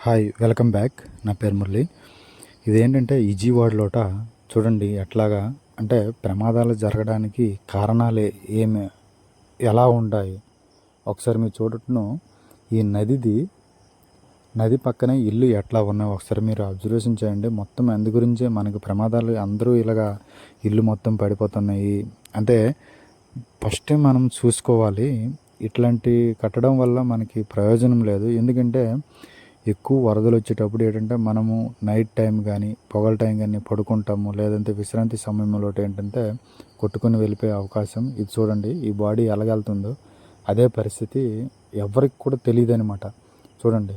Hi welcome back. నా పేరు మురళి. ఇదేంటంటే విజయవాడలోట చూడండి ఎట్లాగా అంటే ప్రమాదాలు జరగడానికి కారణాలు ఏమి ఎలా ఉంటాయి? ఒకసారి మీరు చూడటను ఈ నదిది నది పక్కనే ఇల్లు ఎట్లా ఉన్నాయి? ఒకసారి మీరు అబ్జర్వేషన్ చేయండి. మొత్తం అందు గురించే మనకు ప్రమాదాలు అందరూ ఇలాగా ఇల్లు మొత్తం పడిపోతున్నాయి. అంటే ఫస్ట్ మనం చూసుకోవాలి. ఇట్లాంటి కట్టడం వల్ల మనకి ప్రయోజనం లేదు. ఎందుకంటే ఎక్కువ వరదలు వచ్చేటప్పుడు ఏంటంటే మనము నైట్ టైం కానీ పొగల టైం కానీ పడుకుంటాము. లేదంటే విశ్రాంతి సమయంలో ఏంటంటే కొట్టుకొని వెళ్ళిపోయే అవకాశం ఇది చూడండి. ఈ బాడీ ఎలాగెళ్తుందో అదే పరిస్థితి ఎవరికి కూడా తెలియదు అనమాట చూడండి.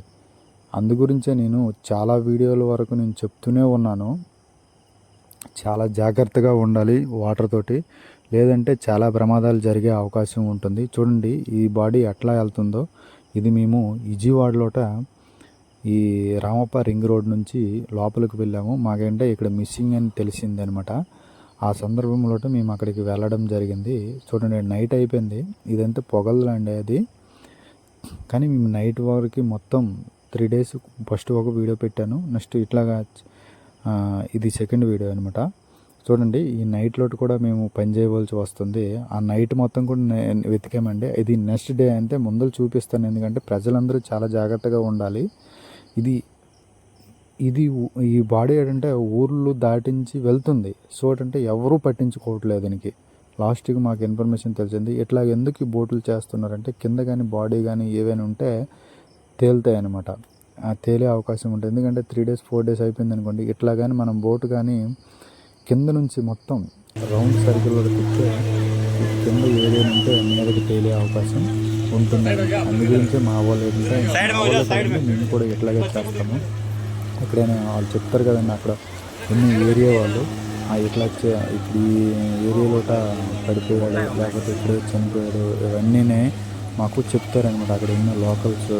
అందు గురించే నేను చాలా వీడియోల వరకు నేను చెప్తూనే ఉన్నాను. చాలా జాగ్రత్తగా ఉండాలి వాటర్ తోటి. లేదంటే చాలా ప్రమాదాలు జరిగే అవకాశం ఉంటుంది. చూడండి ఈ బాడీ ఎట్లా వెళ్తుందో ఇది మేము విజయవాడలోట ఈ రామప్ప రింగ్ రోడ్ నుంచి లోపలికి వెళ్ళాము. మాకేంటే ఇక్కడ మిస్సింగ్ అని తెలిసింది అనమాట ఆ సందర్భంలో మేము అక్కడికి వెళ్ళడం జరిగింది. చూడండి నైట్ అయిపోయింది. ఇదంతా పొగలండి అది. కానీ మేము నైట్ వరకు మొత్తం త్రీ డేస్ ఫస్ట్ ఒక వీడియో పెట్టాను. నెక్స్ట్ ఇట్లాగా ఇది సెకండ్ వీడియో అనమాట. చూడండి ఈ నైట్ లోటు కూడా మేము పని చేయవలసి వస్తుంది. ఆ నైట్ మొత్తం కూడా వెతికామండి. ఇది నెక్స్ట్ డే అంటే ముందు చూపిస్తాను. ఎందుకంటే ప్రజలందరూ చాలా జాగ్రత్తగా ఉండాలి. ఇది ఇది ఈ బాడీ ఏంటంటే ఊర్లు దాటించి వెళ్తుంది. సో ఏంటంటే ఎవరూ పట్టించుకోవట్లేదు దీనికి. లాస్ట్కి మాకు ఇన్ఫర్మేషన్ తెలిసింది ఇట్లా ఎందుకు ఈ బోట్లు చేస్తున్నారంటే కింద కానీ బాడీ కానీ ఏవైనా ఉంటే తేలుతాయి అనమాట ఆ తేలే అవకాశం ఉంటుంది. ఎందుకంటే త్రీ డేస్ ఫోర్ డేస్ అయిపోయింది అనుకోండి ఇట్లా కానీ మనం బోట్ కానీ కింద నుంచి మొత్తం రౌండ్ సర్కిల్లో తిప్పితే కింద ఏదైనా ఉంటే మీదకి తేలే అవకాశం ఉంటుంది అందు గురించి మా వాళ్ళు ఏంటంటే మేము కూడా ఇట్లాగే చేస్తాము ఎక్కడైనా వాళ్ళు చెప్తారు కదండి అక్కడ ఎన్ని ఏరియా వాళ్ళు ఆ ఇట్లా ఇప్పుడు ఈ ఏరియాలోట పడిపోయాడు లేకపోతే ఇప్పుడే చనిపోయాడు ఇవన్నీనే మాకు చెప్తారనమాట అక్కడ ఉన్న లోకల్స్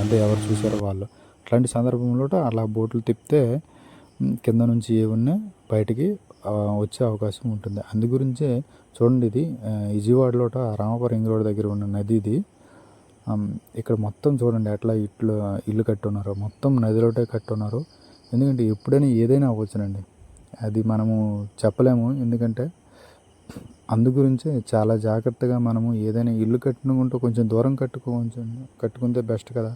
అంటే ఎవరు చూసారో వాళ్ళు. అట్లాంటి సందర్భంలో అలా బోట్లు తిప్పితే కింద నుంచి ఏమున్నా బయటికి వచ్చే అవకాశం ఉంటుంది. అందు గురించే చూడండి ఇది విజయవాడలోట రామపురం రింగ్ రోడ్ దగ్గర ఉన్న నది ఇది ఇక్కడ మొత్తం చూడండి ఎట్లా ఇట్లు ఇల్లు కట్టున్నారు. మొత్తం నదిలోటే కట్టున్నారు. ఎందుకంటే ఎప్పుడైనా ఏదైనా అవ్వచ్చునండి అది మనము చెప్పలేము. ఎందుకంటే అందు గురించే చాలా జాగ్రత్తగా మనము ఏదైనా ఇల్లు కట్టుకుంటూ కొంచెం దూరం కట్టుకో కొంచెం కట్టుకుంటే బెస్ట్ కదా.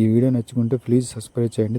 ఈ వీడియో నచ్చుకుంటే ప్లీజ్ సబ్స్క్రైబ్ చేయండి.